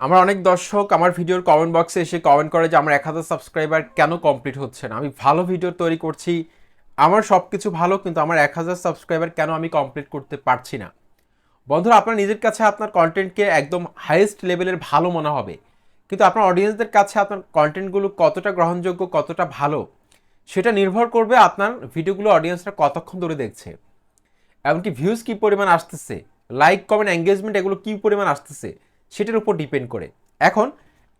আমার অনেক দর্শক আমার ভিডিওর কমেন্ট বক্সে এসে কমেন্ট করে যে আমার এক হাজার সাবস্ক্রাইবার কেন কমপ্লিট হচ্ছে না? আমি ভালো ভিডিও তৈরি করছি, আমার সব কিছু ভালো, কিন্তু আমার এক হাজার সাবস্ক্রাইবার কেন আমি কমপ্লিট করতে পারছি না? বন্ধুরা, আপনার নিজের কাছে আপনার কন্টেন্টকে একদম হাইয়েস্ট লেভেলের ভালো মনে হবে। কিন্তু আপনার অডিয়েন্সদের কাছে আপনার কন্টেন্টগুলো কতটা গ্রহণযোগ্য, কতটা ভালো, সেটা নির্ভর করবে আপনার ভিডিওগুলো অডিয়েন্সরা কতক্ষণ ধরে দেখছে। এমনকি ভিউজ কী পরিমাণ আসতেছে লাইক কমেন্ট এঙ্গেজমেন্ট এগুলো কী পরিমাণ আসতেছে সেটার উপর ডিপেন্ড করে। এখন,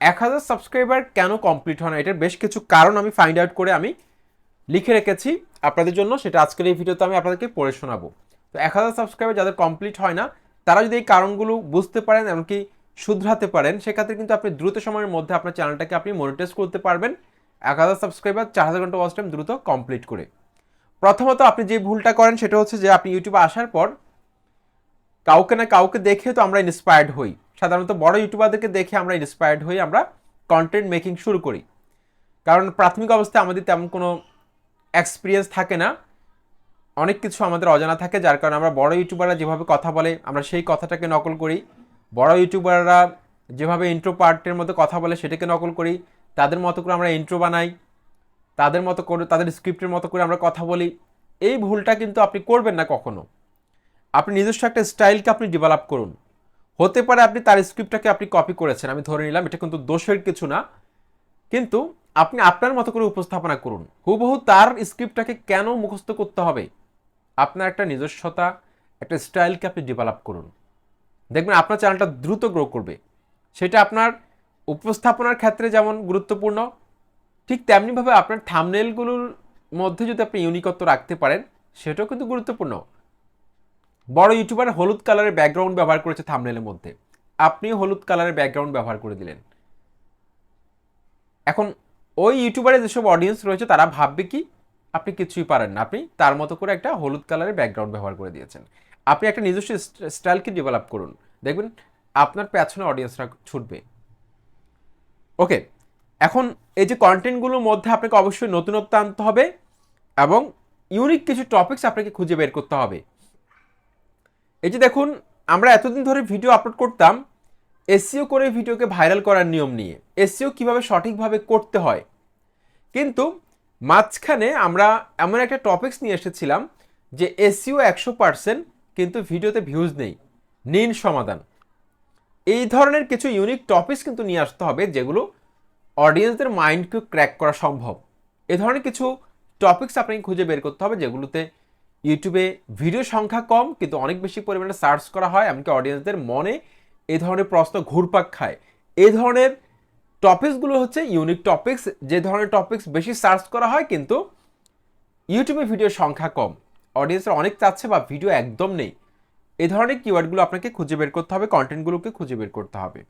এক হাজার সাবস্ক্রাইবার কেন কমপ্লিট হয় না? এটার বেশ কিছু কারণ আমি ফাইন্ড আউট করে আমি লিখে রেখেছি। আপনাদের জন্য সেটা আজকের এই ভিডিওতে আমি আপনাদেরকে পড়ে শোনাবো। তো এক হাজার সাবস্ক্রাইবার যাদের কমপ্লিট হয় না, তারা যদি এই কারণগুলো বুঝতে পারেন এমনকি শুধরাতে পারেন, সেক্ষেত্রে কিন্তু আপনি দ্রুত সময়ের মধ্যে আপনার চ্যানেলটাকে আপনি মনিটাইজ করতে পারবেন। এক হাজার সাবস্ক্রাইবার চার হাজার ঘণ্টা ওয়াচ টাইম দ্রুত কমপ্লিট করে। প্রথমত আপনি যে ভুলটা করেন, সেটা হচ্ছে যে আপনি ইউটিউবে আসার পর কাউকে না কাউকে দেখে তো আমরা ইন্সপায়ার্ড হই। সাধারণত বড় ইউটিউবারদেরকে দেখে আমরা ইন্সপায়ার্ড হই আমরা কন্টেন্ট মেকিং শুরু করি। কারণ প্রাথমিক অবস্থায় আমাদের তেমন কোনো এক্সপিরিয়েন্স থাকে না। অনেক কিছু আমাদের অজানা থাকে, যার কারণে আমরা বড় ইউটিউবাররা যেভাবে কথা বলে, আমরা সেই কথাটাকে নকল করি। বড় ইউটিউবাররা যেভাবে ইন্ট্রো পার্টের মধ্যে কথা বলে, সেটাকে নকল করি। তাদের মতো করে আমরা ইন্ট্রো বানাই। তাদের মতো করে, তাদের স্ক্রিপ্টের মতো করে আমরা কথা বলি। এই ভুলটা কিন্তু আপনি করবেন না কখনো। আপনি নিজস্ব একটা স্টাইলকে আপনি ডেভেলপ করুন। হতে পারে আপনি তার স্ক্রিপ্টটাকে আপনি কপি করেছেন, আমি ধরে নিলাম, এটা কিন্তু দোষের কিছু না। কিন্তু আপনি আপনার মতো করে উপস্থাপনা করুন। হুবহু তার স্ক্রিপ্টটাকে কেন মুখস্থ করতে হবে? আপনার একটা নিজস্বতা, একটা স্টাইলকে আপনি ডেভেলপ করুন। দেখবেন আপনার চ্যানেলটা দ্রুত গ্রো করবে। সেটা আপনার উপস্থাপনার ক্ষেত্রে যেমন গুরুত্বপূর্ণ, ঠিক তেমনিভাবে আপনার থামনেলগুলোর মধ্যে যদি আপনি ইউনিকত্ব রাখতে পারেন, সেটাও কিন্তু গুরুত্বপূর্ণ। বড় ইউটিউবার হলুদ কালারের ব্যাকগ্রাউন্ড ব্যবহার করেছে থামনেলের মধ্যে। আপনিও হলুদ কালারের ব্যাকগ্রাউন্ড ব্যবহার করে দিলেন। এখন ওই ইউটিউবারের যেসব অডিয়েন্স রয়েছে, তারা ভাববে কি? আপনি কিছুই পারেন না। আপনি তার মতো করে একটা হলুদ কালারের ব্যাকগ্রাউন্ড ব্যবহার করে দিয়েছেন। আপনি একটা নিজস্ব স্টাইলকে ডেভেলপ করুন। দেখবেন আপনার পেছনে অডিয়েন্সরা ছুটবে। ওকে এখন এই যে কন্টেন্টগুলোর মধ্যে আপনাকে অবশ্যই নতুনত্ব আনতে হবে এবং ইউনিক কিছু টপিকস আপনাকে খুঁজে বের করতে হবে। এই যে দেখুন, আমরা এতদিন ধরে ভিডিও আপলোড করতাম এসিও করে ভিডিওকে ভাইরাল করার নিয়ম নিয়ে এসিও কীভাবে সঠিকভাবে করতে হয়। কিন্তু মাঝখানে আমরা এমন একটা টপিকস নিয়ে এসেছিলাম যে এসিও একশো পার্সেন্ট কিন্তু ভিডিওতে ভিউজ নেই নিন সমাধান। এই ধরনের কিছু ইউনিক টপিকস কিন্তু নিয়ে আসতে হবে যেগুলো অডিয়েন্সদের মাইন্ডকে ক্র্যাক করা সম্ভব। এ ধরনের কিছু টপিকস আপনাকে খুঁজে বের করতে হবে যেগুলোতে ইউটিউবে ভিডিও সংখ্যা কম, কিন্তু অনেক বেশি পরিমাণে সার্চ করা হয়, এমনকি অডিয়েন্সদের মনে এই ধরনের প্রশ্ন ঘুরপাক খায়। এই ধরনের টপিকসগুলো হচ্ছে ইউনিক টপিকস যে ধরনের টপিকস বেশি সার্চ করা হয়, কিন্তু ইউটিউবে ভিডিওর সংখ্যা কম। অডিয়েন্সরা অনেক চাচ্ছে বা ভিডিও একদম নেই। এই ধরনের কিওয়ার্ডগুলো আপনাকে খুঁজে বের করতে হবে কন্টেন্টগুলোকে খুঁজে বের করতে হবে।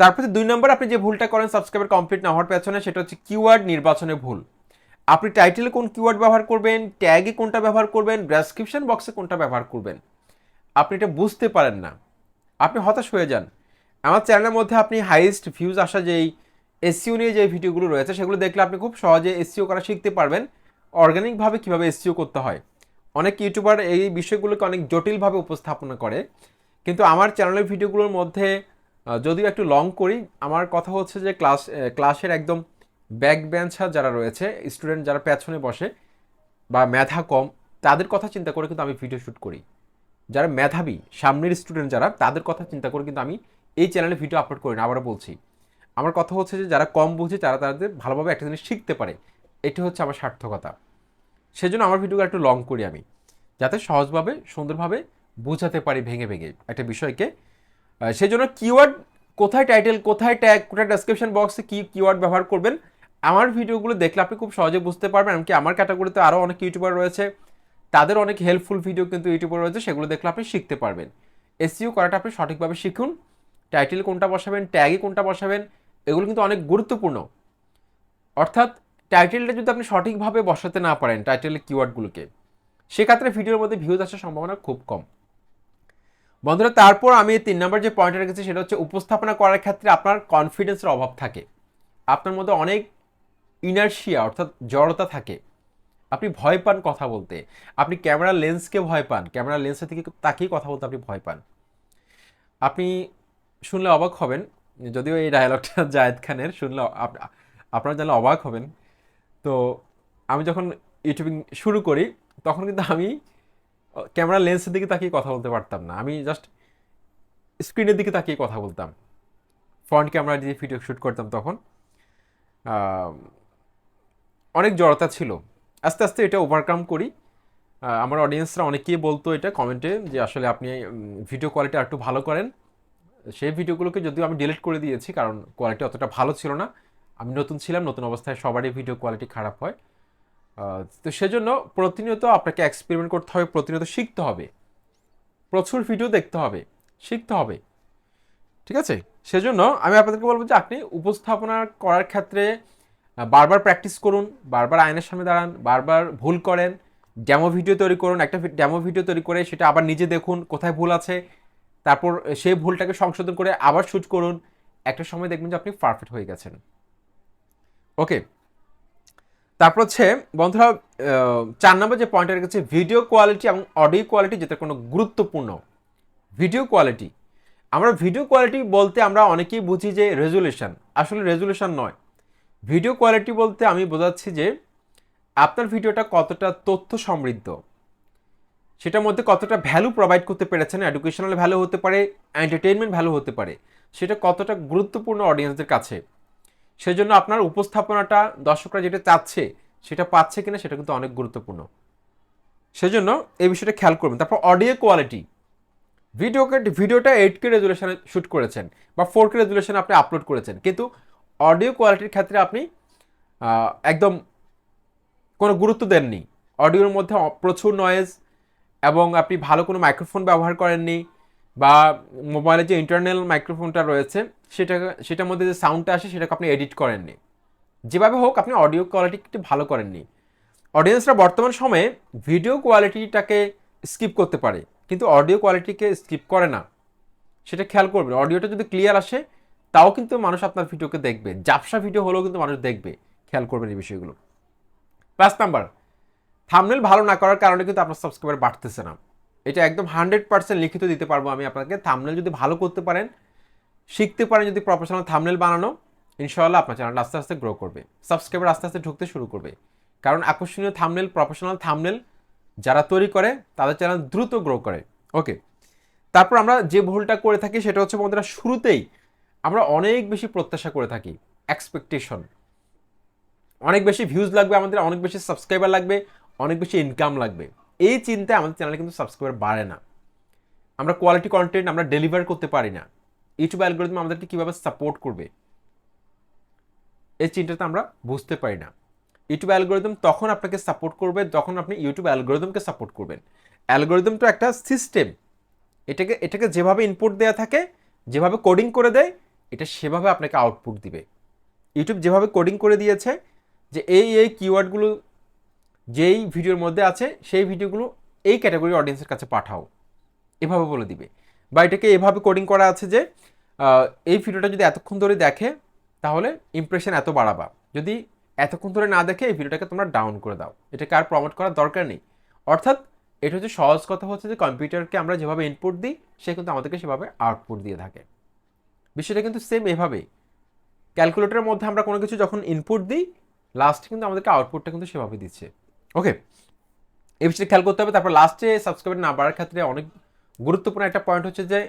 তারপরে দুই নম্বর, আপনি যে ভুলটা করেন সাবস্ক্রাইবার কমপ্লিট না হওয়ার পেছনে, সেটা হচ্ছে কিওয়ার্ড নির্বাচনে ভুল। আপনি টাইটেলে কোন কিওয়ার্ড ব্যবহার করবেন ট্যাগে কোনটা ব্যবহার করবেন ডেসক্রিপশন বক্সে কোনটা ব্যবহার করবেন, আপনি এটা বুঝতে পারেন না। আপনি হতাশ হয়ে যান। আমার চ্যানেলের মধ্যে আপনি হাইয়েস্ট ভিউজ আসা যেই এসিও নিয়ে যে ভিডিওগুলো রয়েছে, সেগুলো দেখলে আপনি খুব সহজে এসিও করা শিখতে পারবেন অর্গানিকভাবে কীভাবে এসিও করতে হয়। অনেক ইউটিউবার এই বিষয়গুলোকে অনেক জটিলভাবে উপস্থাপনা করে, কিন্তু আমার চ্যানেলের ভিডিওগুলোর মধ্যে যদিও একটু লং করি, আমার কথা হচ্ছে যে ক্লাস ক্লাসের একদম ব্যাক বেঞ্চার যারা রয়েছে স্টুডেন্ট যারা পেছনে বসে বা মেধা কম, তাদের কথা চিন্তা করে কিন্তু আমি ভিডিও শ্যুট করি। যারা মেধাবী, সামনের স্টুডেন্ট যারা, তাদের কথা চিন্তা করে কিন্তু আমি এই চ্যানেলে ভিডিও আপলোড করি না, আবারও বলছি। আমার কথা হচ্ছে যে, যারা কম বুঝে, তারা তাদের ভালোভাবে একটা জিনিস শিখতে পারে। এটি হচ্ছে আমার সার্থকতা। সেজন্য আমার ভিডিওগুলো একটু লং করি আমি। যাতে সহজভাবে, সুন্দরভাবে বোঝাতে পারি ভেঙে ভেঙে একটা বিষয়কে। সেজন্য কিওয়ার্ড কোথায় টাইটেল কোথায় ট্যাগ কোথায় ডেসক্রিপশন বক্সে কী কিওয়ার্ড ব্যবহার করবেন আমার ভিডিওগুলো দেখলে আপনি খুব সহজে বুঝতে পারবেন, এমনকি আমার ক্যাটাগরিতে আরও অনেক ইউটিউবার রয়েছে। তাদের অনেক হেল্পফুল ভিডিও কিন্তু ইউটিউবে রয়েছে, সেগুলো দেখলে আপনি শিখতে পারবেন। এসিও করাটা আপনি সঠিকভাবে শিখুন টাইটেল কোনটা বসাবেন ট্যাগে কোনটা বসাবেন, এগুলো কিন্তু অনেক গুরুত্বপূর্ণ। অর্থাৎ টাইটেলটা যদি আপনি সঠিকভাবে বসাতে না পারেন টাইটেলের কিওয়ার্ডগুলোকে সেক্ষেত্রে ভিডিওর মধ্যে ভিউজ আসার সম্ভাবনা খুব কম। বন্ধুরা, তারপর আমি তিন নম্বর যে পয়েন্টটা রেখেছি, সেটা হচ্ছে উপস্থাপনা করার ক্ষেত্রে আপনার কনফিডেন্সের অভাব থাকে। আপনার মধ্যে অনেক ইনার্শিয়া, অর্থাৎ জড়তা থাকে। আপনি ভয় পান কথা বলতে। আপনি ক্যামেরা লেন্সকে ভয় পান। ক্যামেরা লেন্সের থেকে তাকেই কথা বলতে আপনি ভয় পান। আপনি শুনলে অবাক হবেন, যদিও এই ডায়লগটা জায়েদ খানের, শুনলে আপ- আপনারা জানলে অবাক হবেন। তো আমি যখন ইউটিউবিং শুরু করি, তখন কিন্তু আমি ক্যামেরা লেন্সের দিকে তাকিয়ে কথা বলতে পারতাম না। আমি জাস্ট স্ক্রিনের দিকে তাকিয়ে কথা বলতাম। ফ্রন্ট ক্যামেরা দিয়ে ভিডিও শ্যুট করতাম তখন। অনেক জড়তা ছিল। আস্তে আস্তে এটা ওভারকাম করি। আমার অডিয়েন্সরা অনেকেই বলতো এটা কমেন্টে যে আসলে আপনি ভিডিও কোয়ালিটি আর একটু ভালো করেন। সেই ভিডিওগুলোকে যদিও আমি ডিলিট করে দিয়েছি, কারণ কোয়ালিটি অতটা ভালো ছিল না। আমি নতুন ছিলাম, নতুন অবস্থায় সবারই ভিডিও কোয়ালিটি খারাপ হয়। তো সেজন্য প্রতিনিয়ত আপনাকে এক্সপেরিমেন্ট করতে হবে, প্রতিনিয়ত শিখতে হবে। প্রচুর ভিডিও দেখতে হবে, শিখতে হবে। ঠিক আছে? সেজন্য আমি আপনাদেরকে বলব যে আপনি উপস্থাপনা করার ক্ষেত্রে বারবার প্র্যাকটিস করুন, বারবার আয়নার সামনে দাঁড়ান, বারবার ভুল করেন ডেমো ভিডিও তৈরি করুন, একটা ডেমো ভিডিও তৈরি করে সেটা আবার নিজে দেখুন, কোথায় ভুল আছে, তারপর সেই ভুলটাকে সংশোধন করে আবার শুট করুন, একটা সময় দেখবেন যে আপনি পারফেক্ট হয়ে গেছেন। ওকে তারপর হচ্ছে, বন্ধুরা চার নম্বর যে পয়েন্টটা রেখেছে ভিডিও কোয়ালিটি এবং অডিও কোয়ালিটি যেটা কোনো গুরুত্বপূর্ণ। ভিডিও কোয়ালিটি আমরা ভিডিও কোয়ালিটি বলতে আমরা অনেকেই বুঝি যে রেজুলেশন আসলে রেজুলেশন নয়। ভিডিও কোয়ালিটি বলতে আমি বোঝাচ্ছি যে আপনার ভিডিওটা কতটা তথ্য সমৃদ্ধ। সেটার মধ্যে কতটা ভ্যালু প্রোভাইড করতে পেরেছেন এডুকেশনাল ভ্যালু হতে পারে এন্টারটেনমেন্ট ভ্যালু হতে পারে, সেটা কতটা গুরুত্বপূর্ণ অডিয়েন্সদের কাছে। সেজন্য আপনার উপস্থাপনাটা, দর্শকরা যেটা চাচ্ছে, সেটা পাচ্ছে কিনা সেটা কিন্তু অনেক গুরুত্বপূর্ণ। সেজন্য এই বিষয়টা খেয়াল করবেন। তারপর অডিও কোয়ালিটি ভিডিওকে ভিডিওটা এইট কে রেজুলেশনে শ্যুট করেছেন বা ফোর কে রেজুলেশনে আপনি আপলোড করেছেন। কিন্তু অডিও কোয়ালিটির ক্ষেত্রে আপনি একদম কোনো গুরুত্ব দেননি। অডিওর মধ্যে প্রচুর নয়েজ এবং আপনি ভালো কোনো মাইক্রোফোন ব্যবহার করেননি বা মোবাইলে যে ইন্টারনাল মাইক্রোফোনটা রয়েছে, সেটা, সেটার মধ্যে যে সাউন্ডটা আসে, সেটাকে আপনি এডিট করেননি। যেভাবে হোক, আপনি অডিও কোয়ালিটি একটু ভালো করেননি। অডিয়েন্সরা বর্তমান সময়ে ভিডিও কোয়ালিটিটাকে স্কিপ করতে পারে, কিন্তু অডিও কোয়ালিটিকে স্কিপ করে না। সেটা খেয়াল করবেন অডিওটা যদি ক্লিয়ার আসে তাও কিন্তু মানুষ আপনার ভিডিওকে দেখবে। জাপসা ভিডিও হলেও কিন্তু মানুষ দেখবে, খেয়াল করবেন এই বিষয়গুলো। পাঁচ নাম্বার থামনেল ভালো না করার কারণে কিন্তু আপনার সাবস্ক্রাইবার বাড়তেছে না। এটা একদম হান্ড্রেড পার্সেন্ট লিখিত দিতে পারব আমি আপনাকে। থামনেল যদি ভালো করতে পারেন, শিখতে পারেন, যদি প্রফেশনাল থামনেল বানানো, ইনশাআল্লাহ আপনার চ্যানেলটা আস্তে আস্তে গ্রো করবে। সাবস্ক্রাইবার আস্তে আস্তে ঢুকতে শুরু করবে। কারণ আকর্ষণীয় থামনেল প্রফেশনাল থামনেল যারা তৈরি করে, তাদের চ্যানেল দ্রুত গ্রো করে। ওকে তারপর আমরা যে ভুলটা করে থাকি, সেটা হচ্ছে বন্ধুরা, শুরুতেই আমরা অনেক বেশি প্রত্যাশা করে থাকি এক্সপেকটেশন অনেক বেশি ভিউজ লাগবে আমাদের, অনেক বেশি সাবস্ক্রাইবার লাগবে, অনেক বেশি ইনকাম লাগবে। এই চিন্তায় আমাদের চ্যানেলে কিন্তু সাবস্ক্রাইবার বাড়ে না। আমরা কোয়ালিটি কন্টেন্ট আমরা ডেলিভার করতে পারি না। ইউটিউব অ্যালগোরিদম আমাদেরকে কীভাবে সাপোর্ট করবে? এই চিন্তাটা আমরা বুঝতে পারি না। ইউটিউব অ্যালগোরিদম তখন আপনাকে সাপোর্ট করবে, যখন আপনি ইউটিউব অ্যালগোরিদমকে সাপোর্ট করবেন। অ্যালগোরিদম তো একটা সিস্টেম এটাকে এটাকে যেভাবে ইনপুট দেওয়া থাকে, যেভাবে কোডিং করে দেয় এটা সেভাবে আপনাকে আউটপুট দিবে। ইউটিউব যেভাবে কোডিং করে দিয়েছে যে এই এই কিওয়ার্ডগুলো যেই ভিডিওর মধ্যে আছে, সেই ভিডিওগুলো এই ক্যাটাগরি অডিয়েন্সের কাছে পাঠাও। এভাবে বলে দিবে। বা এটাকে এভাবে কোডিং করা আছে যে এই ভিডিওটা যদি এতক্ষণ ধরে দেখে, তাহলে ইমপ্রেশন এত বাড়াবা। যদি এতক্ষণ ধরে না দেখে, এই ভিডিওটাকে তোমরা ডাউন করে দাও। এটাকে আর প্রমোট করার দরকার নেই। অর্থাৎ এটা হচ্ছে সহজ কথা হচ্ছে যে কম্পিউটারকে আমরা যেভাবে ইনপুট দিই, সে কিন্তু আমাদেরকে সেভাবে আউটপুট দিয়ে থাকে। বিষয়টা কিন্তু সেম এভাবেই। ক্যালকুলেটরের মধ্যে আমরা কোনো কিছু যখন ইনপুট দিই লাস্টে কিন্তু আমাদেরকে আউটপুটটা কিন্তু সেভাবে দিচ্ছে। ওকে এই বিষয়টা খেয়াল করতে হবে। তারপর লাস্টে সাবস্ক্রাইবার না বাড়ার ক্ষেত্রে অনেক গুরুত্বপূর্ণ একটা পয়েন্ট হচ্ছে যে,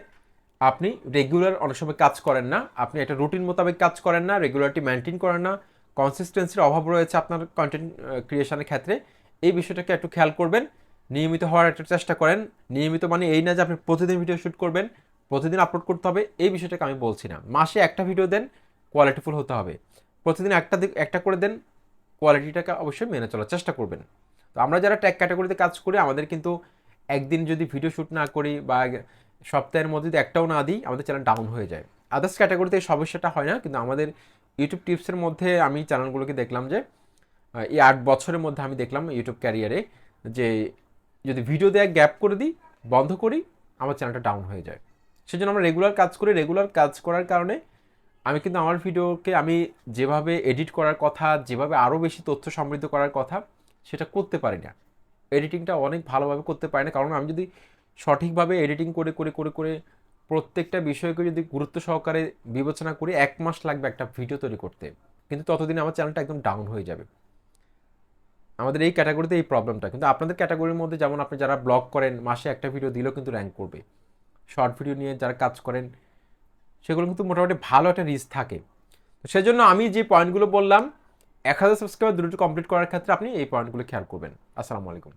আপনি রেগুলার অনেক সময় কাজ করেন না। আপনি একটা রুটিন মোতাবেক কাজ করেন না রেগুলারটি মেনটেন করেন না। কনসিস্টেন্সির অভাব রয়েছে আপনার কন্টেন্ট ক্রিয়েশনের ক্ষেত্রে। এই বিষয়টাকে একটু খেয়াল করবেন। নিয়মিত হওয়ার একটা চেষ্টা করেন। নিয়মিত মানে এই না যে আপনি প্রতিদিন ভিডিও শ্যুট করবেন। প্রতিদিন আপলোড করতে হবে, এই বিষয়টাকে আমি বলছি না। মাসে একটা ভিডিও দেন কোয়ালিটিফুল হতে হবে। প্রতিদিন একটা একটা করে দেন কোয়ালিটিটাকে অবশ্যই মেনে চলার চেষ্টা করবেন। তো আমরা যারা ট্যাগ ক্যাটাগরিতে কাজ করি, আমাদের কিন্তু একদিন যদি ভিডিও শ্যুট না করি বা সপ্তাহের মধ্যে যদি একটাও না দিই, আমাদের চ্যানেল ডাউন হয়ে যায়। আদার্স ক্যাটাগরিতে এই সমস্যাটা হয় না, কিন্তু আমাদের ইউটিউব টিপসের মধ্যে আমি চ্যানেলগুলোকে দেখলাম যে এই আট বছরের মধ্যে আমি দেখলাম ইউটিউব ক্যারিয়ারে যে, যদি ভিডিও দেওয়া গ্যাপ করে দিই, বন্ধ করি, আমার চ্যানেলটা ডাউন হয়ে যায়। সেজন্য আমরা রেগুলার কাজ করি রেগুলার কাজ করার কারণে আমি কিন্তু আমার ভিডিওকে আমি যেভাবে এডিট করার কথা, যেভাবে আরও বেশি তথ্য সমৃদ্ধ করার কথা, সেটা করতে পারি না। এডিটিংটা অনেক ভালোভাবে করতে পারি না, কারণ আমি যদি সঠিকভাবে এডিটিং করে করে করে করে প্রত্যেকটা বিষয়কে যদি গুরুত্ব সহকারে বিবেচনা করি, এক মাস লাগবে একটা ভিডিও তৈরি করতে। কিন্তু ততদিন আমার চ্যানেলটা একদম ডাউন হয়ে যাবে। আমাদের এই ক্যাটাগরিতে এই প্রবলেমটা কিন্তু আপনাদের ক্যাটাগরির মধ্যে যেমন আপনি যারা ব্লগ করেন, মাসে একটা ভিডিও দিলেও কিন্তু র্যাঙ্ক করবে। শর্ট ভিডিও নিয়ে যারা কাজ করেন, সেগুলো কিন্তু মোটামুটি ভালো একটা রিস্ক থাকে। তো সেজন্য আমি যে পয়েন্টগুলো বললাম, এক হাজার সাবস্ক্রাইবার দ্রুত কমপ্লিট করার ক্ষেত্রে আপনি এই পয়েন্টগুলো খেয়াল করবেন। আসসালামু আলাইকুম।